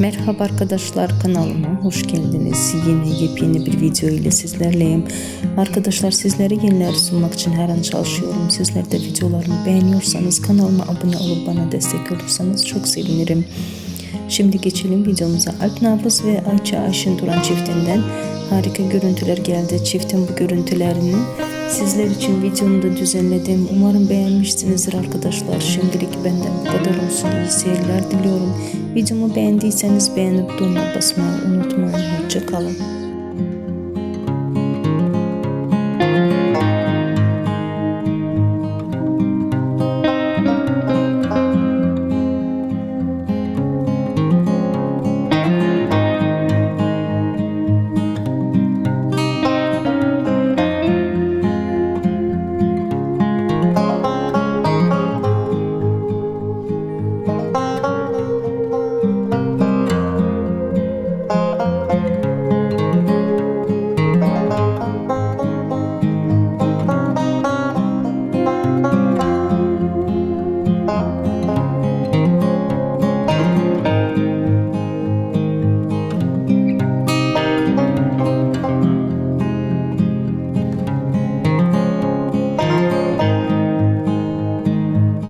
Merhaba arkadaşlar kanalıma hoş geldiniz. Yine yepyeni bir video ile sizlerleyim. Arkadaşlar sizlere yeniler sunmak için her an çalışıyorum. Sizler de videolarımı beğeniyorsanız kanalıma abone olup bana destek olursanız çok sevinirim. Şimdi geçelim videomuza. Alp Nabız ve Ayça Ayşin Duran çiftinden harika görüntüler geldi. Çiftin bu görüntülerini sizler için videomu da düzenledim. Umarım beğenmişsinizdir arkadaşlar. Şimdilik benden. İyi seyirler diliyorum. Videomu beğendiyseniz beğenip durma basmayı unutmayın. Hoşçakalın.